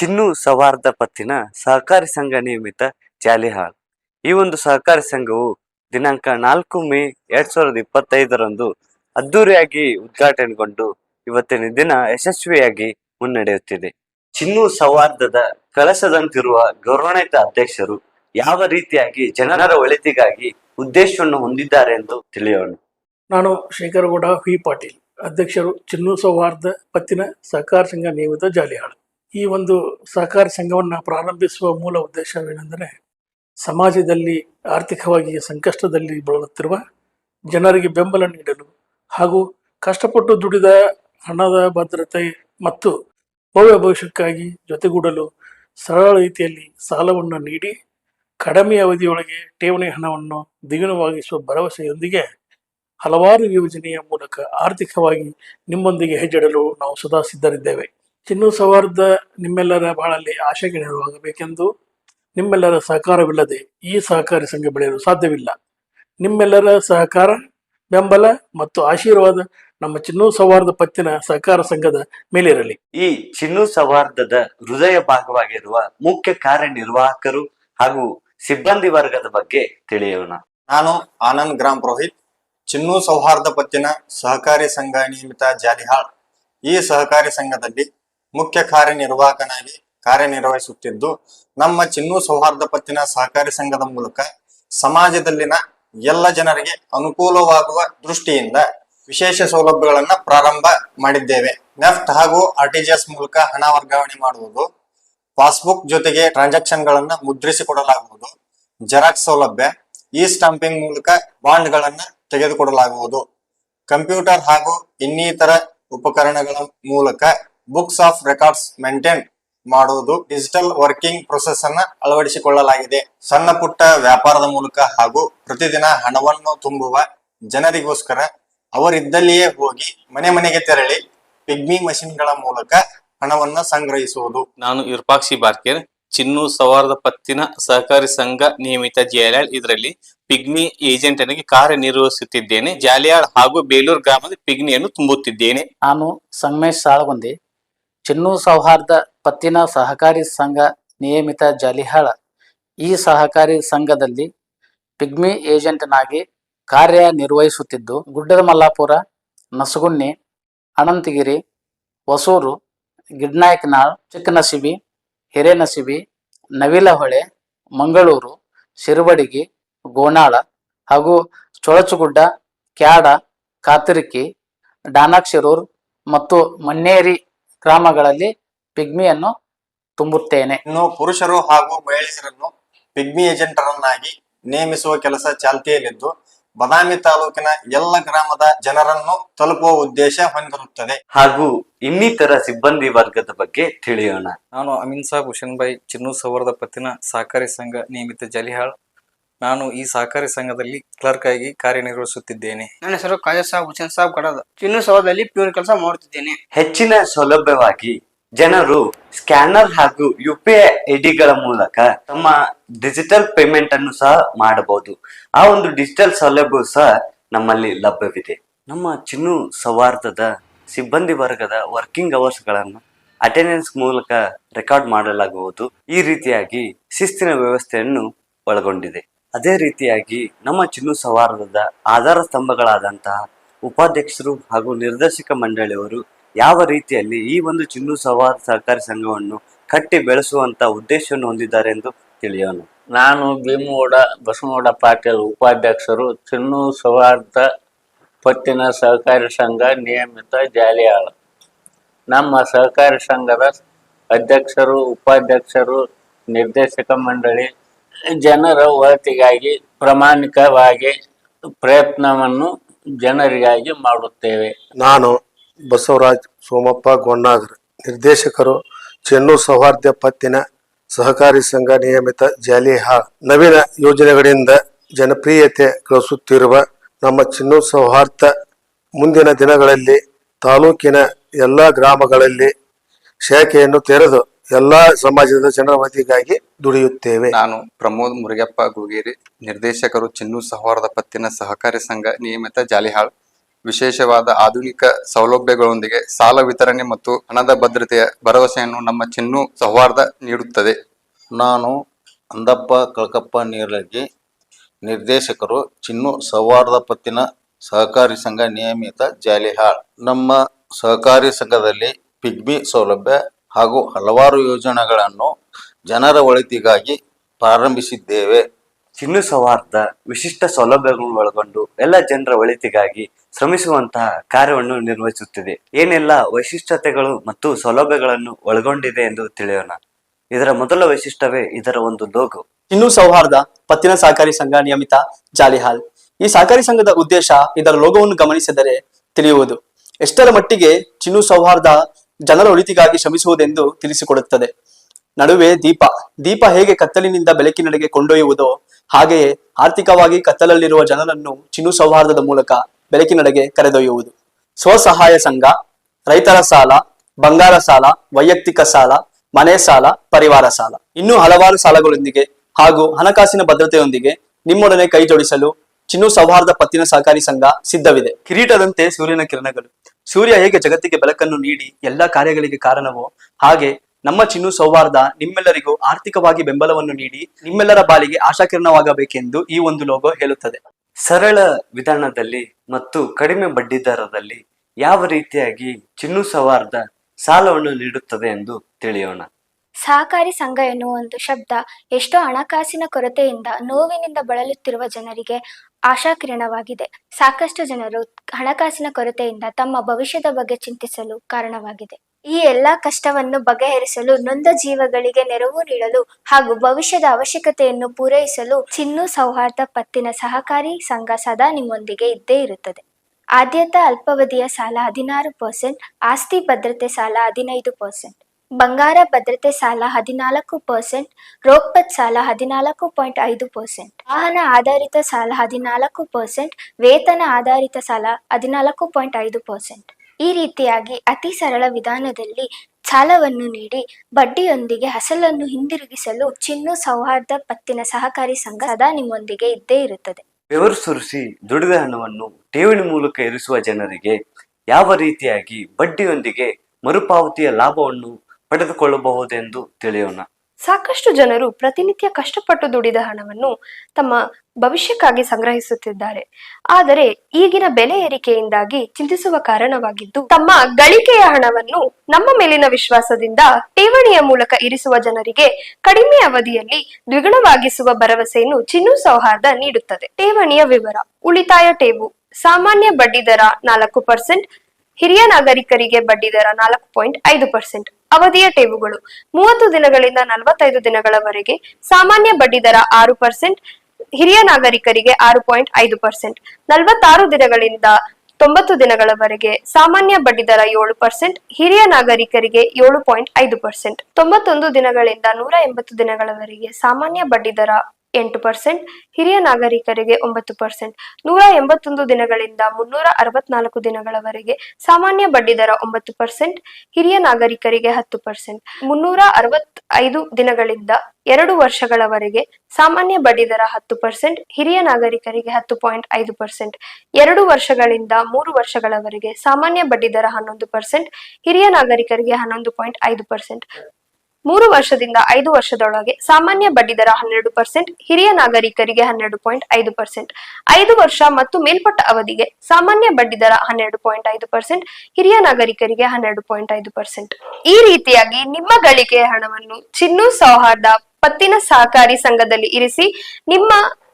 ಚಿನ್ನು ಸೌಹಾರ್ದ ಪತ್ತಿನ ಸಹಕಾರಿ ಸಂಘ ನಿಯಮಿತ ಜಾಲಿಹಾಳ್ ಈ ಒಂದು ಸಹಕಾರಿ ಸಂಘವು ದಿನಾಂಕ ನಾಲ್ಕು ಮೇ ಎರಡ್ ಸಾವಿರದ ಇಪ್ಪತ್ತೈದರಂದು ಅದ್ದೂರಿಯಾಗಿ ಉದ್ಘಾಟನೆಗೊಂಡು ಇವತ್ತಿನ ದಿನ ಯಶಸ್ವಿಯಾಗಿ ಮುನ್ನಡೆಯುತ್ತಿದೆ. ಚಿನ್ನು ಸೌಹಾರ್ದದ ಕಳಸದಂತಿರುವ ಗೌರವಾನ್ವಿತ ಅಧ್ಯಕ್ಷರು ಯಾವ ರೀತಿಯಾಗಿ ಜನರ ಒಳಿತಿಗಾಗಿ ಉದ್ದೇಶವನ್ನು ಹೊಂದಿದ್ದಾರೆ ಎಂದು ತಿಳಿಯೋಣ. ನಾನು ಶೇಖರಗೌಡ ವಿ ಪಾಟೀಲ್, ಅಧ್ಯಕ್ಷರು ಚಿನ್ನು ಸೌಹಾರ್ದ ಪತ್ತಿನ ಸಹಕಾರ ಸಂಘ ನಿಯಮಿತ ಜಾಲಿಹಾಳು ಈ ಒಂದು ಸಹಕಾರ ಸಂಘವನ್ನು ಪ್ರಾರಂಭಿಸುವ ಮೂಲ ಉದ್ದೇಶವೇನೆಂದರೆ ಸಮಾಜದಲ್ಲಿ ಆರ್ಥಿಕವಾಗಿ ಸಂಕಷ್ಟದಲ್ಲಿ ಬಳಲುತ್ತಿರುವ ಜನರಿಗೆ ಬೆಂಬಲ ನೀಡಲು ಹಾಗೂ ಕಷ್ಟಪಟ್ಟು ದುಡಿದ ಹಣದ ಭದ್ರತೆ ಮತ್ತು ಭವ್ಯ ಭವಿಷ್ಯಕ್ಕಾಗಿ ಜೊತೆಗೂಡಲು ಸರಳ ರೀತಿಯಲ್ಲಿ ಸಾಲವನ್ನು ನೀಡಿ ಕಡಿಮೆ ಅವಧಿಯೊಳಗೆ ಠೇವಣಿ ಹಣವನ್ನು ದ್ವಿಗುಣವಾಗಿಸುವ ಭರವಸೆಯೊಂದಿಗೆ ಹಲವಾರು ಯೋಜನೆಯ ಮೂಲಕ ಆರ್ಥಿಕವಾಗಿ ನಿಮ್ಮೊಂದಿಗೆ ಹೆಜ್ಜೆಡಲು ನಾವು ಸದಾ ಸಿದ್ಧರಿದ್ದೇವೆ. ಚಿನ್ನು ಸೌಹಾರ್ದ ನಿಮ್ಮೆಲ್ಲರ ಬಾಳಲ್ಲಿ ಆಶೆಗೆ ನೆರವಾಗಬೇಕೆಂದು ನಿಮ್ಮೆಲ್ಲರ ಸಹಕಾರವಿಲ್ಲದೆ ಈ ಸಹಕಾರಿ ಸಂಘ ಬೆಳೆಯಲು ಸಾಧ್ಯವಿಲ್ಲ. ನಿಮ್ಮೆಲ್ಲರ ಸಹಕಾರ ಬೆಂಬಲ ಮತ್ತು ಆಶೀರ್ವಾದ ನಮ್ಮ ಚಿನ್ನು ಸೌಹಾರ್ದ ಪತ್ತಿನ ಸಹಕಾರ ಸಂಘದ ಮೇಲಿರಲಿ. ಈ ಚಿನ್ನು ಸೌಹಾರ್ದದ ಹೃದಯ ಭಾಗವಾಗಿರುವ ಮುಖ್ಯ ಕಾರ್ಯನಿರ್ವಾಹಕರು ಹಾಗೂ ಸಿಬ್ಬಂದಿ ವರ್ಗದ ಬಗ್ಗೆ ತಿಳಿಯೋಣ. ನಾನು ಆನಂದ್ ಗ್ರಾಮ್ ಪುರೋಹಿತ್ ಚಿನ್ನು ಸೌಹಾರ್ದ ಪತ್ತಿನ ಸಹಕಾರಿ ಸಂಘ ನಿಯಮಿತ ಜಾಲಿಹಾಳ್. ಈ ಸಹಕಾರಿ ಸಂಘದಲ್ಲಿ ಮುಖ್ಯ ಕಾರ್ಯನಿರ್ವಾಹಕನಾಗಿ ಕಾರ್ಯನಿರ್ವಹಿಸುತ್ತಿದ್ದು, ನಮ್ಮ ಚಿನ್ನು ಸೌಹಾರ್ದ ಪತ್ತಿನ ಸಹಕಾರಿ ಸಂಘದ ಮೂಲಕ ಸಮಾಜದಲ್ಲಿನ ಎಲ್ಲ ಜನರಿಗೆ ಅನುಕೂಲವಾಗುವ ದೃಷ್ಟಿಯಿಂದ ವಿಶೇಷ ಸೌಲಭ್ಯಗಳನ್ನ ಪ್ರಾರಂಭ ಮಾಡಿದ್ದೇವೆ. ನೆಫ್ಟ್ ಹಾಗೂ ಆರ್ಟಿಜಿಎಸ್ ಮೂಲಕ ಹಣ ವರ್ಗಾವಣೆ ಮಾಡುವುದು, ಪಾಸ್ಬುಕ್ ಜೊತೆಗೆ ಟ್ರಾನ್ಸಾಕ್ಷನ್ ಗಳನ್ನ ಮುದ್ರಿಸಿಕೊಡಲಾಗುವುದು, ಜೆರಾಕ್ಸ್ ಸೌಲಭ್ಯ ಇ ಸ್ಟಾಂಪಿಂಗ್ ಮೂಲಕ ಬಾಂಡ್ ಗಳನ್ನ ತೆಗೆದುಕೊಡಲಾಗುವುದು. ಕಂಪ್ಯೂಟರ್ ಹಾಗೂ ಇನ್ನಿತರ ಉಪಕರಣಗಳ ಮೂಲಕ ಬುಕ್ಸ್ ಆಫ್ ರೆಕಾರ್ಡ್ಸ್ ಮೇಂಟೈನ್ ಮಾಡುವುದು ಡಿಜಿಟಲ್ ವರ್ಕಿಂಗ್ ಪ್ರೊಸೆಸ್ ಅನ್ನ ಅಳವಡಿಸಿಕೊಳ್ಳಲಾಗಿದೆ. ಸಣ್ಣ ಪುಟ್ಟ ವ್ಯಾಪಾರದ ಮೂಲಕ ಹಾಗೂ ಪ್ರತಿದಿನ ಹಣವನ್ನು ತುಂಬುವ ಜನರಿಗೋಸ್ಕರ ಅವರಿದ್ದಲ್ಲಿಯೇ ಹೋಗಿ ಮನೆ ಮನೆಗೆ ತೆರಳಿ ಪಿಗ್ಮಿ ಮಷಿನ್ಗಳ ಮೂಲಕ ಹಣವನ್ನ ಸಂಗ್ರಹಿಸುವುದು. ನಾನು ವಿರೂಪಾಕ್ಷಿ ಬಾರ್ಕೇರ್ ಚಿನ್ನು ಸವಾರದ ಪತ್ತಿನ ಸಹಕಾರಿ ಸಂಘ ನಿಯಮಿತ ಜಾಲಿಯಾಳ್ ಇದರಲ್ಲಿ ಪಿಗ್ಮಿ ಏಜೆಂಟ್ ಆಗಿ ಕಾರ್ಯನಿರ್ವಹಿಸುತ್ತಿದ್ದೇನೆ. ಜಾಲಿಯಾಳ್ ಹಾಗೂ ಬೇಲೂರು ಗ್ರಾಮದ ಪಿಗ್ಮಿಯನ್ನು ತುಂಬುತ್ತಿದ್ದೇನೆ. ನಾನು ಸಂಗಮೇಶ್ ಸಾಳಗುಂದಿ ಚಿನ್ನು ಸೌಹಾರ್ದ ಪತ್ತಿನ ಸಹಕಾರಿ ಸಂಘ ನಿಯಮಿತ ಜಾಲಿಹಾಳ. ಈ ಸಹಕಾರಿ ಸಂಘದಲ್ಲಿ ಪಿಗ್ಮಿ ಏಜೆಂಟ್ನಾಗಿ ಕಾರ್ಯನಿರ್ವಹಿಸುತ್ತಿದ್ದು ಗುಡ್ಡದ ಮಲ್ಲಾಪುರ ನಸಗುಣ್ಣಿ ಅನಂತಗಿರಿ, ಹೊಸೂರು, ಗಿಡ್ನಾಯಕನಾಳ್, ಚಿಕ್ಕನಸಿಬಿ, ಹಿರೇನಸಿಬಿ, ನವಿಲಹೊಳೆ, ಮಂಗಳೂರು, ಶಿರವಡಿಗಿ, ಗೋನಾಳ ಹಾಗೂ ಚೊಳಚುಗುಡ್ಡ, ಕ್ಯಾಡ ಕಾತರಿಕಿ ಡಾನಾಕ್ಷಿರೂರ್ ಮತ್ತು ಮನ್ನೇರಿ ಗ್ರಾಮಗಳಲ್ಲಿ ಪಿಗ್ಮಿಯನ್ನು ತುಂಬುತ್ತೇನೆ. ಇನ್ನು ಪುರುಷರು ಹಾಗೂ ಮಹಿಳೆಯರನ್ನು ಪಿಗ್ಮಿ ಏಜೆಂಟರನ್ನಾಗಿ ನೇಮಿಸುವ ಕೆಲಸ ಚಾಲ್ತಿಯಲ್ಲಿದ್ದು ಬದಾಮಿ ತಾಲೂಕಿನ ಎಲ್ಲ ಗ್ರಾಮದ ಜನರನ್ನು ತಲುಪುವ ಉದ್ದೇಶ ಹೊಂದಿರುತ್ತದೆ. ಹಾಗೂ ಇನ್ನಿತರ ಸಿಬ್ಬಂದಿ ವರ್ಗದ ಬಗ್ಗೆ ತಿಳಿಯೋಣ. ನಾನು ಅಮಿನ್ ಸಾಬ್ ಹುಸೇನ್ ಬೈ ಚಿನ್ನು ಸವರದ ಪತ್ತಿನ ಸಹಕಾರಿ ಸಂಘ ನಿಯಮಿತ ಜಲಿಹಾಳ್. ನಾನು ಈ ಸಹಕಾರಿ ಸಂಘದಲ್ಲಿ ಕ್ಲರ್ಕ್ ಆಗಿ ಕಾರ್ಯನಿರ್ವಹಿಸುತ್ತಿದ್ದೇನೆ. ನನ್ನ ಹೆಸರು ಕಾಜಾ ಸಾಬ್ ಹುಸೇನ್ ಸಾಬ್ ಕಡದ ಚಿನ್ನು ಸೌಧದಲ್ಲಿ ಪ್ಯೂರ್ ಕೆಲಸ ಮಾಡುತ್ತಿದ್ದೇನೆ. ಹೆಚ್ಚಿನ ಸೌಲಭ್ಯವಾಗಿ ಜನರು ಸ್ಕ್ಯಾನರ್ ಹಾಗೂ ಯು ಪಿ ಐ ಐಡಿಗಳ ಮೂಲಕ ತಮ್ಮ ಡಿಜಿಟಲ್ ಪೇಮೆಂಟ್ ಅನ್ನು ಸಹ ಮಾಡಬಹುದು. ಆ ಒಂದು ಡಿಜಿಟಲ್ ಸೌಲಭ್ಯವು ಸಹ ನಮ್ಮಲ್ಲಿ ಲಭ್ಯವಿದೆ. ನಮ್ಮ ಚಿನ್ನು ಸೌಹಾರ್ದದ ಸಿಬ್ಬಂದಿ ವರ್ಗದ ವರ್ಕಿಂಗ್ ಅವರ್ಸ್ಗಳನ್ನು ಅಟೆಂಡೆನ್ಸ್ ಮೂಲಕ ರೆಕಾರ್ಡ್ ಮಾಡಲಾಗುವುದು. ಈ ರೀತಿಯಾಗಿ ಶಿಸ್ತಿನ ವ್ಯವಸ್ಥೆಯನ್ನು ಒಳಗೊಂಡಿದೆ. ಅದೇ ರೀತಿಯಾಗಿ ನಮ್ಮ ಚಿನ್ನು ಸೌಹಾರ್ದದ ಆಧಾರ ಸ್ತಂಭಗಳಾದಂತಹ ಉಪಾಧ್ಯಕ್ಷರು ಹಾಗೂ ನಿರ್ದೇಶಕ ಮಂಡಳಿಯವರು ಯಾವ ರೀತಿಯಲ್ಲಿ ಈ ಒಂದು ಚಿನ್ನು ಸೌಹಾರ್ದ ಸಹಕಾರಿ ಸಂಘವನ್ನು ಕಟ್ಟಿ ಬೆಳೆಸುವಂತ ಉದ್ದೇಶವನ್ನು ಹೊಂದಿದ್ದಾರೆ ಎಂದು ತಿಳಿಯೋಣ. ನಾನು ಭೀಮಗೌಡ, ಬಸವಗೌಡ ಪಾಟೀಲ್ ಉಪಾಧ್ಯಕ್ಷರು ಚಿನ್ನು ಸೌಹಾರ್ದ ಪತ್ತಿನ ಸಹಕಾರಿ ಸಂಘ ನಿಯಮಿತ ಜಾಲಿಯಾಳ. ನಮ್ಮ ಸಹಕಾರಿ ಸಂಘದ ಅಧ್ಯಕ್ಷರು, ಉಪಾಧ್ಯಕ್ಷರು, ನಿರ್ದೇಶಕ ಮಂಡಳಿ ಜನರ ಒಳಿತಿಗಾಗಿ ಪ್ರಾಮಾಣಿಕವಾಗಿ ಪ್ರಯತ್ನವನ್ನು ಜನರಿಗಾಗಿ ಮಾಡುತ್ತೇವೆ. ನಾನು ಬಸವರಾಜ್ ಸೋಮಪ್ಪ ಗೊಣ್ಣಾಗರ್, ನಿರ್ದೇಶಕರು ಚೆನ್ನು ಸೌಹಾರ್ದ ಪತ್ತಿನ ಸಹಕಾರಿ ಸಂಘ ನಿಯಮಿತ ಜಾಲಿಹಾಳ್ ನವೀನ ಯೋಜನೆಗಳಿಂದ ಜನಪ್ರಿಯತೆ ಗಳಿಸುತ್ತಿರುವ ನಮ್ಮ ಚಿನ್ನು ಸೌಹಾರ್ದ ಮುಂದಿನ ದಿನಗಳಲ್ಲಿ ತಾಲೂಕಿನ ಎಲ್ಲಾ ಗ್ರಾಮಗಳಲ್ಲಿ ಶಾಖೆಯನ್ನು ತೆರೆದು ಎಲ್ಲಾ ಸಮಾಜದ ಜನರ ಒಳಿತಿಗಾಗಿ ದುಡಿಯುತ್ತೇವೆ. ನಾನು ಪ್ರಮೋದ್ ಮುರುಗಪ್ಪ ಗೂಗೇರಿ ನಿರ್ದೇಶಕರು ಚಿನ್ನು ಸಹವಾರದ ಪತ್ತಿನ ಸಹಕಾರಿ ಸಂಘ ನಿಯಮಿತ ಜಾಲಿಹಾಳ್. ವಿಶೇಷವಾದ ಆಧುನಿಕ ಸೌಲಭ್ಯಗಳೊಂದಿಗೆ ಸಾಲ ವಿತರಣೆ ಮತ್ತು ಹಣದ ಭದ್ರತೆಯ ಭರವಸೆಯನ್ನು ನಮ್ಮ ಚಿನ್ನು ಸೌಹಾರ್ದ ನೀಡುತ್ತದೆ. ನಾನು ಅಂದಪ್ಪ ಕಳಕಪ್ಪ ನೀರ್ಲಗಿ ನಿರ್ದೇಶಕರು ಚಿನ್ನು ಸೌಹಾರ್ದ ಪತ್ತಿನ ಸಹಕಾರಿ ಸಂಘ ನಿಯಮಿತ ಜಾಲಿಹಾಳ್. ನಮ್ಮ ಸಹಕಾರಿ ಸಂಘದಲ್ಲಿ ಪಿಗ್ಮಿ ಸೌಲಭ್ಯ ಹಾಗೂ ಹಲವಾರು ಯೋಜನೆಗಳನ್ನು ಜನರ ಒಳಿತಿಗಾಗಿ ಪ್ರಾರಂಭಿಸಿದ್ದೇವೆ. ಚಿನ್ನು ಸೌಹಾರ್ದ ವಿಶಿಷ್ಟ ಸೌಲಭ್ಯಗಳನ್ನು ಒಳಗೊಂಡು ಎಲ್ಲ ಜನರ ಒಳಿತಿಗಾಗಿ ಶ್ರಮಿಸುವಂತಹ ಕಾರ್ಯವನ್ನು ನಿರ್ವಹಿಸುತ್ತಿದೆ. ಏನೆಲ್ಲ ವೈಶಿಷ್ಟ್ಯತೆಗಳು ಮತ್ತು ಸೌಲಭ್ಯಗಳನ್ನು ಒಳಗೊಂಡಿದೆ ಎಂದು ತಿಳಿಯೋಣ. ಇದರ ಮೊದಲ ವೈಶಿಷ್ಟ್ಯವೇ ಇದರ ಒಂದು ಲೋಗೋ. ಚಿನ್ನು ಸೌಹಾರ್ದ ಪತ್ತಿನ ಸಹಕಾರಿ ಸಂಘ ನಿಯಮಿತ ಜಾಲಿಹಾಲ್. ಈ ಸಹಕಾರಿ ಸಂಘದ ಉದ್ದೇಶ ಇದರ ಲೋಗವನ್ನು ಗಮನಿಸಿದರೆ ತಿಳಿಯುವುದು. ಎಷ್ಟರ ಮಟ್ಟಿಗೆ ಚಿನ್ನು ಸೌಹಾರ್ದ ಜನರ ಒಳಿತಿಗಾಗಿ ಶ್ರಮಿಸುವುದೆಂದು ತಿಳಿಸಿಕೊಡುತ್ತದೆ. ನಡುವೆ ದೀಪ ದೀಪ ಹೇಗೆ ಕತ್ತಲಿನಿಂದ ಬೆಳಕಿನಡೆಗೆ ಕೊಂಡೊಯ್ಯುವುದೋ ಹಾಗೆಯೇ ಆರ್ಥಿಕವಾಗಿ ಕತ್ತಲಲ್ಲಿರುವ ಜನರನ್ನು ಚಿನ್ನು ಸೌಹಾರ್ದದ ಮೂಲಕ ಬೆಳಕಿನಡೆಗೆ ಕರೆದೊಯ್ಯುವುದು. ಸ್ವಸಹಾಯ ಸಂಘ, ರೈತರ ಸಾಲ, ಬಂಗಾರ ಸಾಲ, ವೈಯಕ್ತಿಕ ಸಾಲ, ಮನೆ ಸಾಲ, ಪರಿವಾರ ಸಾಲ. ಇನ್ನೂ ಹಲವಾರು ಸಾಲಗಳೊಂದಿಗೆ ಹಾಗೂ ಹಣಕಾಸಿನ ಭದ್ರತೆಯೊಂದಿಗೆ ನಿಮ್ಮೊಡನೆ ಕೈ ಜೋಡಿಸಲು ಚಿನ್ನು ಸೌಹಾರ್ದ ಪತ್ತಿನ ಸಹಕಾರಿ ಸಂಘ ಸಿದ್ಧವಿದೆ. ಕಿರೀಟದಂತೆ ಸೂರ್ಯನ ಕಿರಣಗಳು. ಸೂರ್ಯ ಹೇಗೆ ಜಗತ್ತಿಗೆ ಬೆಳಕನ್ನು ನೀಡಿ ಎಲ್ಲಾ ಕಾರ್ಯಗಳಿಗೆ ಕಾರಣವೋ ಹಾಗೆ ನಮ್ಮ ಚಿನ್ನು ಸೌಹಾರ್ದ ನಿಮ್ಮೆಲ್ಲರಿಗೂ ಆರ್ಥಿಕವಾಗಿ ಬೆಂಬಲವನ್ನು ನೀಡಿ ನಿಮ್ಮೆಲ್ಲರ ಬಾಲಿಗೆ ಆಶಾಕಿರಣವಾಗಬೇಕೆಂದು ಈ ಒಂದು ಲೋಗೋ ಹೇಳುತ್ತದೆ. ಸರಳ ವಿಧಾನದಲ್ಲಿ ಮತ್ತು ಕಡಿಮೆ ಬಡ್ಡಿ ದರದಲ್ಲಿ ಯಾವ ರೀತಿಯಾಗಿ ಚಿನ್ನು ಸೌಹಾರ್ದ ಸಾಲವನ್ನು ನೀಡುತ್ತದೆ ಎಂದು ತಿಳಿಯೋಣ. ಸಹಕಾರಿ ಸಂಘ ಎನ್ನುವ ಒಂದು ಶಬ್ದ ಎಷ್ಟೋ ಹಣಕಾಸಿನ ಕೊರತೆಯಿಂದ ನೋವಿನಿಂದ ಬಳಲುತ್ತಿರುವ ಜನರಿಗೆ ಆಶಾಕಿರಣವಾಗಿದೆ. ಸಾಕಷ್ಟು ಜನರು ಹಣಕಾಸಿನ ಕೊರತೆಯಿಂದ ತಮ್ಮ ಭವಿಷ್ಯದ ಬಗ್ಗೆ ಚಿಂತಿಸಲು ಕಾರಣವಾಗಿದೆ. ಈ ಎಲ್ಲಾ ಕಷ್ಟವನ್ನು ಬಗೆಹರಿಸಲು, ನೊಂದ ಜೀವಗಳಿಗೆ ನೆರವು ನೀಡಲು ಹಾಗೂ ಭವಿಷ್ಯದ ಅವಶ್ಯಕತೆಯನ್ನು ಪೂರೈಸಲು ಚಿನ್ನು ಸೌಹಾರ್ದ ಪತ್ತಿನ ಸಹಕಾರಿ ಸಂಘ ಸದಾ ನಿಮ್ಮೊಂದಿಗೆ ಇದ್ದೇ ಇರುತ್ತದೆ. ಆದ್ಯತಾ ಅಲ್ಪಾವಧಿಯ ಸಾಲ ಹದಿನಾರು ಪರ್ಸೆಂಟ್, ಆಸ್ತಿ ಭದ್ರತೆ ಸಾಲ ಹದಿನೈದು ಪರ್ಸೆಂಟ್. ಬಂಗಾರ ಭದ್ರತೆ ಸಾಲ ಹದಿನಾಲ್ಕು ಪರ್ಸೆಂಟ್ ರೋಕ್ಪತ್ ಸಾಲ ಹದಿನಾಲ್ಕು ಪಾಯಿಂಟ್ ಐದು ಪರ್ಸೆಂಟ್ ವಾಹನ ಆಧಾರಿತ ಸಾಲ ಹದಿನಾಲ್ಕು ಪರ್ಸೆಂಟ್ ವೇತನ ಆಧಾರಿತ ಸಾಲ ಹದಿನಾಲ್ಕು ಪಾಯಿಂಟ್ ಐದು ಪರ್ಸೆಂಟ್ ಈ ರೀತಿಯಾಗಿ ಅತಿ ಸರಳ ವಿಧಾನದಲ್ಲಿ ಸಾಲವನ್ನು ನೀಡಿ ಬಡ್ಡಿಯೊಂದಿಗೆ ಹಸಲನ್ನು ಹಿಂದಿರುಗಿಸಲು ಚಿನ್ನು ಸೌಹಾರ್ದ ಪತ್ತಿನ ಸಹಕಾರಿ ಸಂಘ ಸದಾ ನಿಮ್ಮೊಂದಿಗೆ ಇದ್ದೇ ಇರುತ್ತದೆ. ಬೆವರು ಸುರಿಸಿ ದುಡಿದ ಹಣವನ್ನು ಠೇವಣಿ ಮೂಲಕ ಇರಿಸುವ ಜನರಿಗೆ ಯಾವ ರೀತಿಯಾಗಿ ಬಡ್ಡಿಯೊಂದಿಗೆ ಮರುಪಾವತಿಯ ಲಾಭವನ್ನು ಪಡೆದುಕೊಳ್ಳಬಹುದೆಂದು ತಿಳಿಯೋಣ. ಸಾಕಷ್ಟು ಜನರು ಪ್ರತಿನಿತ್ಯ ಕಷ್ಟಪಟ್ಟು ದುಡಿದ ಹಣವನ್ನು ತಮ್ಮ ಭವಿಷ್ಯಕ್ಕಾಗಿ ಸಂಗ್ರಹಿಸುತ್ತಿದ್ದಾರೆ. ಆದರೆ ಈಗಿನ ಬೆಲೆ ಏರಿಕೆಯಿಂದಾಗಿ ಚಿಂತಿಸುವ ಕಾರಣವಾಗಿದ್ದು, ತಮ್ಮ ಗಳಿಕೆಯ ಹಣವನ್ನು ನಮ್ಮ ಮೇಲಿನ ವಿಶ್ವಾಸದಿಂದ ಠೇವಣಿಯ ಮೂಲಕ ಇರಿಸುವ ಜನರಿಗೆ ಕಡಿಮೆ ಅವಧಿಯಲ್ಲಿ ದ್ವಿಗುಣವಾಗಿಸುವ ಭರವಸೆಯನ್ನು ಚಿನ್ನು ಸೌಹಾರ್ದ ನೀಡುತ್ತದೆ. ಠೇವಣಿಯ ವಿವರ, ಉಳಿತಾಯ ಟೇಬು ಸಾಮಾನ್ಯ ಬಡ್ಡಿ ದರ ನಾಲ್ಕು ಪರ್ಸೆಂಟ್, ಹಿರಿಯ ನಾಗರಿಕರಿಗೆ ಬಡ್ಡಿ ದರ ನಾಲ್ಕು ಪಾಯಿಂಟ್ ಐದು ಪರ್ಸೆಂಟ್. ಅವಧಿಯ ಠೇವುಗಳು ಮೂವತ್ತು ದಿನಗಳಿಂದ ನಲವತ್ತೈದು ದಿನಗಳವರೆಗೆ ಸಾಮಾನ್ಯ ಬಡ್ಡಿ ದರ ಆರು ಪರ್ಸೆಂಟ್, ಹಿರಿಯ ನಾಗರಿಕರಿಗೆ ಆರು ಪಾಯಿಂಟ್ ಐದು ಪರ್ಸೆಂಟ್. ನಲವತ್ತಾರು ದಿನಗಳಿಂದ ತೊಂಬತ್ತು ದಿನಗಳವರೆಗೆ ಸಾಮಾನ್ಯ ಬಡ್ಡಿ ದರ ಏಳು ಪರ್ಸೆಂಟ್, ಹಿರಿಯ ನಾಗರಿಕರಿಗೆ ಏಳು ಪಾಯಿಂಟ್ ಐದು ಪರ್ಸೆಂಟ್. ತೊಂಬತ್ತೊಂದು ದಿನಗಳಿಂದ ನೂರ ಎಂಬತ್ತು ದಿನಗಳವರೆಗೆ ಸಾಮಾನ್ಯ ಬಡ್ಡಿ ದರ ಎಂಟು ಪರ್ಸೆಂಟ್ ಹಿರಿಯ ನಾಗರಿಕರಿಗೆ ಒಂಬತ್ತು ಪರ್ಸೆಂಟ್ ನೂರ ಎಂಬತ್ತೊಂದು ದಿನಗಳಿಂದ ಮುನ್ನೂರ ಅರವತ್ನಾಲ್ಕು ದಿನಗಳವರೆಗೆ ಸಾಮಾನ್ಯ ಬಡ್ಡಿ ದರ ಒಂಬತ್ತು ಪರ್ಸೆಂಟ್ ಹಿರಿಯ ನಾಗರಿಕರಿಗೆ ಹತ್ತು ಪರ್ಸೆಂಟ್ ಮುನ್ನೂರ ಅರವತ್ತೈದು ದಿನಗಳಿಂದ ಎರಡು ವರ್ಷಗಳವರೆಗೆ ಸಾಮಾನ್ಯ ಬಡ್ಡಿ ದರ ಹತ್ತು ಪರ್ಸೆಂಟ್ ಹಿರಿಯ ನಾಗರಿಕರಿಗೆ ಹತ್ತು ಪಾಯಿಂಟ್ ಐದು ಪರ್ಸೆಂಟ್ ಎರಡು ವರ್ಷಗಳಿಂದ ಮೂರು ವರ್ಷಗಳವರೆಗೆ ಸಾಮಾನ್ಯ ಬಡ್ಡಿ ದರ ಹನ್ನೊಂದು ಪರ್ಸೆಂಟ್ ಹಿರಿಯ ನಾಗರಿಕರಿಗೆ ಹನ್ನೊಂದು ಪಾಯಿಂಟ್ ಐದು ಪರ್ಸೆಂಟ್ ಮೂರು ವರ್ಷದಿಂದ ಐದು ವರ್ಷದೊಳಗೆ ಸಾಮಾನ್ಯ ಬಡ್ಡಿದರ ಹನ್ನೆರಡು ಪರ್ಸೆಂಟ್ ಹಿರಿಯ ನಾಗರಿಕರಿಗೆ ಹನ್ನೆರಡು ಪಾಯಿಂಟ್ ಐದು ಪರ್ಸೆಂಟ್ ಐದು ವರ್ಷ ಮತ್ತು ಮೇಲ್ಪಟ್ಟ ಅವಧಿಗೆ ಸಾಮಾನ್ಯ ಬಡ್ಡಿದರ ಹನ್ನೆರಡು ಪಾಯಿಂಟ್ ಐದು ಪರ್ಸೆಂಟ್ ಹಿರಿಯ ನಾಗರಿಕರಿಗೆ ಹನ್ನೆರಡು ಪಾಯಿಂಟ್ ಐದು ಪರ್ಸೆಂಟ್ ಈ ರೀತಿಯಾಗಿ ನಿಮ್ಮ ಗಳಿಕೆಯ ಹಣವನ್ನು ಚಿನ್ನು ಸೌಹಾರ್ದ ಪತ್ತಿನ ಸಹಕಾರಿ ಸಂಘದಲ್ಲಿ ಇರಿಸಿ, ನಿಮ್ಮ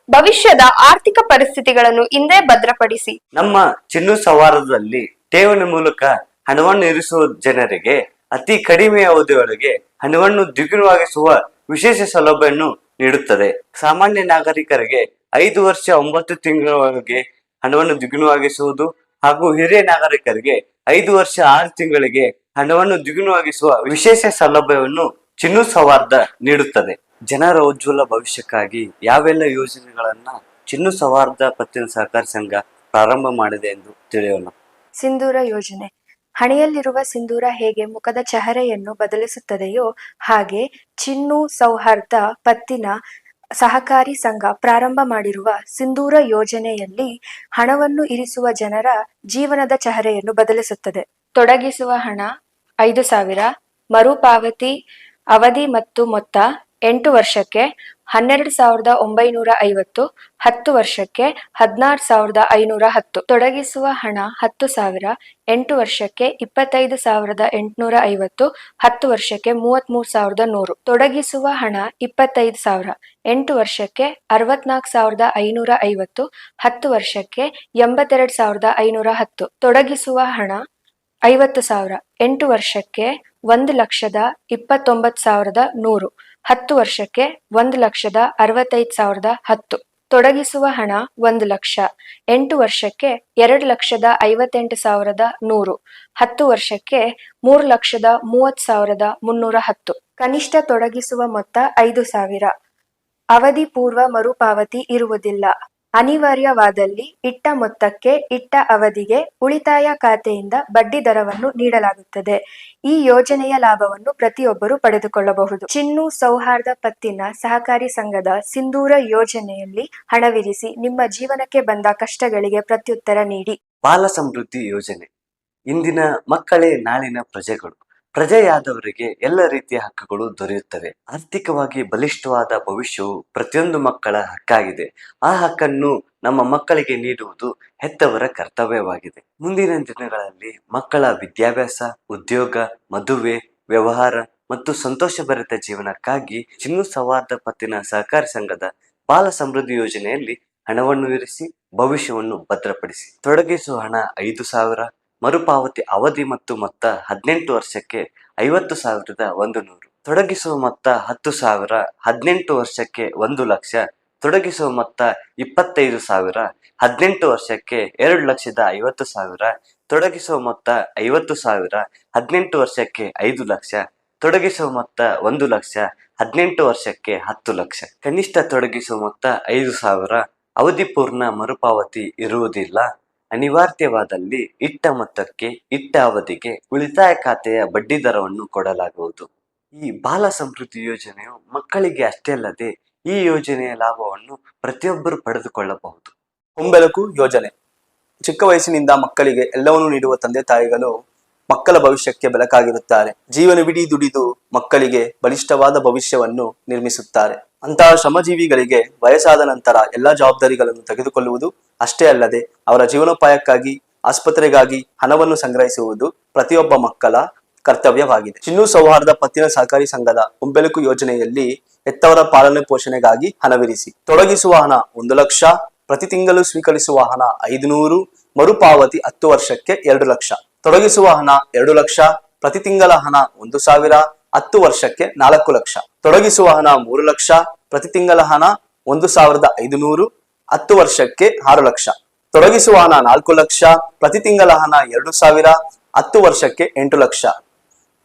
ಭವಿಷ್ಯದ ಆರ್ಥಿಕ ಪರಿಸ್ಥಿತಿಗಳನ್ನು ಹಿಂದೆ ಭದ್ರಪಡಿಸಿ. ನಮ್ಮ ಚಿನ್ನು ಸೌಹಾರ್ದದಲ್ಲಿ ಠೇವಣಿ ಮೂಲಕ ಹಣವನ್ನು ಇರಿಸುವ ಜನರಿಗೆ ಅತಿ ಕಡಿಮೆ ಅವಧಿಯೊಳಗೆ ಹಣವನ್ನು ದ್ವಿಗುಣವಾಗಿಸುವ ವಿಶೇಷ ಸೌಲಭ್ಯವನ್ನು ನೀಡುತ್ತದೆ. ಸಾಮಾನ್ಯ ನಾಗರಿಕರಿಗೆ ಐದು ವರ್ಷ ಒಂಬತ್ತು ತಿಂಗಳವರೆಗೆ ಹಣವನ್ನು ದ್ವಿಗುಣವಾಗಿಸುವುದು ಹಾಗೂ ಹಿರಿಯ ನಾಗರಿಕರಿಗೆ ಐದು ವರ್ಷ ಆರು ತಿಂಗಳಿಗೆ ಹಣವನ್ನು ದ್ವಿಗುಣವಾಗಿಸುವ ವಿಶೇಷ ಸೌಲಭ್ಯವನ್ನು ಚಿನ್ನು ಸೌಹಾರ್ದ ನೀಡುತ್ತದೆ. ಜನರ ಉಜ್ವಲ ಭವಿಷ್ಯಕ್ಕಾಗಿ ಯಾವೆಲ್ಲ ಯೋಜನೆಗಳನ್ನ ಚಿನ್ನು ಸೌಹಾರ್ದ ಪತ್ತಿನ ಸಹಕಾರ ಸಂಘ ಪ್ರಾರಂಭ ಮಾಡಿದೆ ಎಂದು ತಿಳಿಯೋಣ. ಸಿಂಧೂರ ಯೋಜನೆ. ಹಣೆಯಲ್ಲಿರುವ ಸಿಂಧೂರ ಹೇಗೆ ಮುಖದ ಚಹರೆಯನ್ನು ಬದಲಿಸುತ್ತದೆಯೋ ಹಾಗೆ ಚಿನ್ನು ಸೌಹಾರ್ದ ಪತ್ತಿನ ಸಹಕಾರಿ ಸಂಘ ಪ್ರಾರಂಭ ಮಾಡಿರುವ ಸಿಂಧೂರ ಯೋಜನೆಯಲ್ಲಿ ಹಣವನ್ನು ಇರಿಸುವ ಜನರ ಜೀವನದ ಚಹರೆಯನ್ನು ಬದಲಿಸುತ್ತದೆ. ತೊಡಗಿಸುವ ಹಣ ಐದು ಸಾವಿರ, ಮರುಪಾವತಿ ಅವಧಿ ಮತ್ತು ಮೊತ್ತ ಎಂಟು ವರ್ಷಕ್ಕೆ ಹನ್ನೆರಡು ಸಾವಿರದ ಒಂಬೈನೂರ ಐವತ್ತು, ಹತ್ತು ವರ್ಷಕ್ಕೆ ಹದಿನಾರು ಸಾವಿರದ ಐನೂರ ಹತ್ತು. ತೊಡಗಿಸುವ ಹಣ ಹತ್ತು ಸಾವಿರ, ಎಂಟು ವರ್ಷಕ್ಕೆ ಇಪ್ಪತ್ತೈದು ಸಾವಿರದ ಎಂಟುನೂರ ಐವತ್ತು, ಹತ್ತು ವರ್ಷಕ್ಕೆ ಮೂವತ್ಮೂರು ಸಾವಿರದ ನೂರು. ತೊಡಗಿಸುವ ಹಣ ಇಪ್ಪತ್ತೈದು ಸಾವಿರ, ಎಂಟು ವರ್ಷಕ್ಕೆ ಅರವತ್ನಾಲ್ಕು ಸಾವಿರದ ಐನೂರ ಐವತ್ತು, ಹತ್ತು ವರ್ಷಕ್ಕೆ ಎಂಬತ್ತೆರಡು ಸಾವಿರದ ಐನೂರ ಹತ್ತು. ತೊಡಗಿಸುವ ಹಣ ಐವತ್ತು ಸಾವಿರ, ಎಂಟು ವರ್ಷಕ್ಕೆ ಒಂದು ಲಕ್ಷದ ಇಪ್ಪತ್ತೊಂಬತ್ತು ಸಾವಿರದ ನೂರು. ಹತ್ತು ವರ್ಷಕ್ಕೆ ಒಂದು ಲಕ್ಷದ ಅರವತ್ತೈದು ಸಾವಿರದ ಹತ್ತು. ತೊಡಗಿಸುವ ಹಣ ಒಂದು ಲಕ್ಷ. ಎಂಟು ವರ್ಷಕ್ಕೆ ಎರಡು ಲಕ್ಷದ ಐವತ್ತೆಂಟು ಸಾವಿರದ ನೂರು. ಹತ್ತು ವರ್ಷಕ್ಕೆ ಮೂರು ಲಕ್ಷದ ಮೂವತ್ತು ಸಾವಿರದ ಮುನ್ನೂರ ಹತ್ತು. ಕನಿಷ್ಠ ತೊಡಗಿಸುವ ಮೊತ್ತ ಐದು ಸಾವಿರ. ಅವಧಿ ಪೂರ್ವ ಮರುಪಾವತಿ ಇರುವುದಿಲ್ಲ. ಅನಿವಾರ್ಯವಾದಲ್ಲಿ ಇಟ್ಟ ಮೊತ್ತಕ್ಕೆ ಇಟ್ಟ ಅವಧಿಗೆ ಉಳಿತಾಯ ಖಾತೆಯಿಂದ ಬಡ್ಡಿ ದರವನ್ನು ನೀಡಲಾಗುತ್ತದೆ. ಈ ಯೋಜನೆಯ ಲಾಭವನ್ನು ಪ್ರತಿಯೊಬ್ಬರು ಪಡೆದುಕೊಳ್ಳಬಹುದು. ಚಿನ್ನು ಸೌಹಾರ್ದ ಪತ್ತಿನ ಸಹಕಾರಿ ಸಂಘದ ಸಿಂಧೂರ ಯೋಜನೆಯಲ್ಲಿ ಹಣವಿರಿಸಿ ನಿಮ್ಮ ಜೀವನಕ್ಕೆ ಬಂದ ಕಷ್ಟಗಳಿಗೆ ಪ್ರತ್ಯುತ್ತರ ನೀಡಿ. ಬಾಲ ಸಮೃದ್ಧಿ ಯೋಜನೆ. ಇಂದಿನ ಮಕ್ಕಳೇ ನಾಳಿನ ಪ್ರಜೆಗಳು. ಪ್ರಜೆಯಾದವರಿಗೆ ಎಲ್ಲ ರೀತಿಯ ಹಕ್ಕುಗಳು ದೊರೆಯುತ್ತವೆ. ಆರ್ಥಿಕವಾಗಿ ಬಲಿಷ್ಠವಾದ ಭವಿಷ್ಯವು ಪ್ರತಿಯೊಂದು ಮಕ್ಕಳ ಹಕ್ಕಾಗಿದೆ. ಆ ಹಕ್ಕನ್ನು ನಮ್ಮ ಮಕ್ಕಳಿಗೆ ನೀಡುವುದು ಹೆತ್ತವರ ಕರ್ತವ್ಯವಾಗಿದೆ. ಮುಂದಿನ ದಿನಗಳಲ್ಲಿ ಮಕ್ಕಳ ವಿದ್ಯಾಭ್ಯಾಸ, ಉದ್ಯೋಗ, ಮದುವೆ, ವ್ಯವಹಾರ ಮತ್ತು ಸಂತೋಷಭರಿತ ಜೀವನಕ್ಕಾಗಿ ಚಿನ್ನು ಸೌಹಾರ್ದ ಪತ್ತಿನ ಸಹಕಾರಿ ಸಂಘದ ಬಾಲ ಸಮೃದ್ಧಿ ಯೋಜನೆಯಲ್ಲಿ ಹಣವನ್ನು ಇರಿಸಿ ಭವಿಷ್ಯವನ್ನು ಭದ್ರಪಡಿಸಿ. ತೊಡಗಿಸುವ ಹಣ ಐದು ಸಾವಿರ ಮರುಪಾವತಿ ಅವಧಿ ಮತ್ತು ಮೊತ್ತ ಹದಿನೆಂಟು ವರ್ಷಕ್ಕೆ ಐವತ್ತು ಸಾವಿರದ ಒಂದು ನೂರು. ತೊಡಗಿಸುವ ಮೊತ್ತ ಹತ್ತು ಸಾವಿರ, ಹದಿನೆಂಟು ವರ್ಷಕ್ಕೆ ಒಂದು ಲಕ್ಷ, ತೊಡಗಿಸುವ ಮೊತ್ತ ಇಪ್ಪತ್ತೈದು ಸಾವಿರ, ಹದಿನೆಂಟು ವರ್ಷಕ್ಕೆ ಎರಡು ಲಕ್ಷದ ಐವತ್ತು ಸಾವಿರ, ತೊಡಗಿಸುವ ಮೊತ್ತ ಐವತ್ತು ಸಾವಿರ, ಹದಿನೆಂಟು ವರ್ಷಕ್ಕೆ ಐದು ಲಕ್ಷ, ತೊಡಗಿಸುವ ಮೊತ್ತ ಒಂದು ಲಕ್ಷ, ಹದಿನೆಂಟು ವರ್ಷಕ್ಕೆ ಹತ್ತು ಲಕ್ಷ. ಕನಿಷ್ಠ ತೊಡಗಿಸುವ ಮೊತ್ತ ಐದು ಸಾವಿರ, ಅವಧಿ ಪೂರ್ಣ ಮರುಪಾವತಿ ಇರುವುದಿಲ್ಲ. ಅನಿವಾರ್ಯವಾದಲ್ಲಿ ಇಟ್ಟ ಮೊತ್ತಕ್ಕೆ, ಇಟ್ಟ ಅವಧಿಗೆ ಉಳಿತಾಯ ಖಾತೆಯ ಬಡ್ಡಿ ದರವನ್ನು ಕೊಡಲಾಗುವುದು. ಈ ಬಾಲ ಸಮೃದ್ಧಿ ಯೋಜನೆಯು ಮಕ್ಕಳಿಗೆ ಅಷ್ಟೇ ಅಲ್ಲದೆ ಈ ಯೋಜನೆಯ ಲಾಭವನ್ನು ಪ್ರತಿಯೊಬ್ಬರು ಪಡೆದುಕೊಳ್ಳಬಹುದು. ಹೊಂಬೆಲಕು ಯೋಜನೆ. ಚಿಕ್ಕ ವಯಸ್ಸಿನಿಂದ ಮಕ್ಕಳಿಗೆ ಎಲ್ಲವನ್ನೂ ನೀಡುವ ತಂದೆ ತಾಯಿಗಳು ಮಕ್ಕಳ ಭವಿಷ್ಯಕ್ಕೆ ಬೆಳಕಾಗಿರುತ್ತಾರೆ. ಜೀವನವಿಡೀ ದುಡಿದು ಮಕ್ಕಳಿಗೆ ಬಲಿಷ್ಠವಾದ ಭವಿಷ್ಯವನ್ನು ನಿರ್ಮಿಸುತ್ತಾರೆ. ಅಂತಹ ಶ್ರಮಜೀವಿಗಳಿಗೆ ವಯಸ್ಸಾದ ನಂತರ ಎಲ್ಲಾ ಜವಾಬ್ದಾರಿಗಳನ್ನು ತೆಗೆದುಕೊಳ್ಳುವುದು ಅಷ್ಟೇ ಅಲ್ಲದೆ, ಅವರ ಜೀವನೋಪಾಯಕ್ಕಾಗಿ, ಆಸ್ಪತ್ರೆಗಾಗಿ ಹಣವನ್ನು ಸಂಗ್ರಹಿಸುವುದು ಪ್ರತಿಯೊಬ್ಬ ಮಕ್ಕಳ ಕರ್ತವ್ಯವಾಗಿದೆ. ಚಿನ್ನು ಸೌಹಾರ್ದ ಪತ್ತಿನ ಸಹಕಾರಿ ಸಂಘದ ಉಂಬೆಲುಕು ಯೋಜನೆಯಲ್ಲಿ ಹೆತ್ತವರ ಪಾಲನೆ ಪೋಷಣೆಗಾಗಿ ಹಣವಿರಿಸಿ. ತೊಡಗಿಸುವ ಹಣ ಒಂದು ಲಕ್ಷ, ಪ್ರತಿ ತಿಂಗಳು ಸ್ವೀಕರಿಸುವ ಹಣ ಐದುನೂರು, ಮರುಪಾವತಿ ಹತ್ತು ವರ್ಷಕ್ಕೆ ಎರಡು ಲಕ್ಷ. ತೊಡಗಿಸುವ ಹಣ ಎರಡು ಲಕ್ಷ, ಪ್ರತಿ ತಿಂಗಳ ಹಣ ಒಂದು ಸಾವಿರ, ಹತ್ತು ವರ್ಷಕ್ಕೆ ನಾಲ್ಕು ಲಕ್ಷ. ತೊಡಗಿಸುವ ಹಣ ಮೂರು ಲಕ್ಷ, ಪ್ರತಿ ತಿಂಗಳ ಹಣ ಒಂದು ಸಾವಿರದ ಐದುನೂರು, ಹತ್ತು ವರ್ಷಕ್ಕೆ ಆರು ಲಕ್ಷ. ತೊಡಗಿಸುವ ಹಣ ನಾಲ್ಕು ಲಕ್ಷ, ಪ್ರತಿ ತಿಂಗಳ ಹಣ ಎರಡು ಸಾವಿರ, ಹತ್ತು ವರ್ಷಕ್ಕೆ ಎಂಟು ಲಕ್ಷ.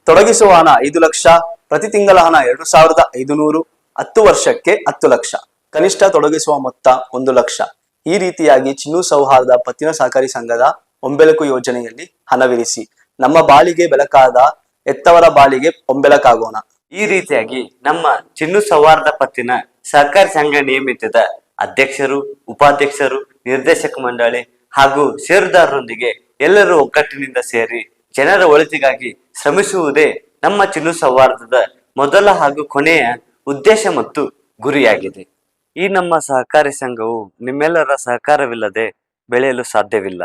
ತೊಡಗಿಸುವ ಹಣ ಐದು ಲಕ್ಷ, ಪ್ರತಿ ತಿಂಗಳ ಹಣ ಎರಡು ಸಾವಿರದ ಐದುನೂರು, ಹತ್ತು ವರ್ಷಕ್ಕೆ ಹತ್ತು ಲಕ್ಷ. ಕನಿಷ್ಠ ತೊಡಗಿಸುವ ಮೊತ್ತ ಒಂದು ಲಕ್ಷ. ಈ ರೀತಿಯಾಗಿ ಚಿನ್ನು ಸೌಹಾರ್ದ ಪತ್ತಿನ ಸಹಕಾರಿ ಸಂಘದ ಒಂಬೆಳಕು ಯೋಜನೆಯಲ್ಲಿ ಹಣವಿರಿಸಿ. ನಮ್ಮ ಬಾಳಿಗೆ ಬೆಳಕಾದ ಎತ್ತವರ ಬಾಳಿಗೆ ಒಂಬೆಲಕಾಗೋಣ. ಈ ರೀತಿಯಾಗಿ ನಮ್ಮ ಚಿನ್ನು ಸೌಹಾರ್ದ ಪತ್ತಿನ ಸಹಕಾರಿ ಸಂಘ ನಿಯಮಿತದ ಅಧ್ಯಕ್ಷರು, ಉಪಾಧ್ಯಕ್ಷರು, ನಿರ್ದೇಶಕ ಮಂಡಳಿ ಹಾಗೂ ಷೇರುದಾರರೊಂದಿಗೆ ಎಲ್ಲರೂ ಒಗ್ಗಟ್ಟಿನಿಂದ ಸೇರಿ ಜನರ ಒಳಿತಿಗಾಗಿ ಶ್ರಮಿಸುವುದೇ ನಮ್ಮ ಚಿನ್ನು ಸೌಹಾರ್ದದ ಮೊದಲ ಹಾಗೂ ಕೊನೆಯ ಉದ್ದೇಶ ಮತ್ತು ಗುರಿಯಾಗಿದೆ. ಈ ನಮ್ಮ ಸಹಕಾರಿ ಸಂಘವು ನಿಮ್ಮೆಲ್ಲರ ಸಹಕಾರವಿಲ್ಲದೆ ಬೆಳೆಯಲು ಸಾಧ್ಯವಿಲ್ಲ.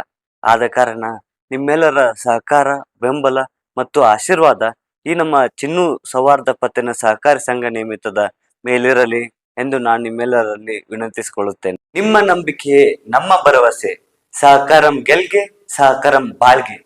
ಆದ ಕಾರಣ ನಿಮ್ಮೆಲ್ಲರ ಸಹಕಾರ, ಬೆಂಬಲ ಮತ್ತು ಆಶೀರ್ವಾದ ಈ ನಮ್ಮ ಚಿನ್ನು ಸೌಹಾರ್ದ ಪತ್ತಿನ ಸಹಕಾರಿ ಸಂಘ ನಿಯಮಿತದ ಮೇಲಿರಲಿ ಎಂದು ನಾನು ನಿಮ್ಮೆಲ್ಲರಲ್ಲಿ ವಿನಂತಿಸಿಕೊಳ್ಳುತ್ತೇನೆ. ನಿಮ್ಮ ನಂಬಿಕೆಯೇ ನಮ್ಮ ಭರವಸೆ. ಸಹಕಾರಂ ಗೆಲ್ಗೆ, ಸಹಕಾರಂ ಬಾಳ್ಗೆ.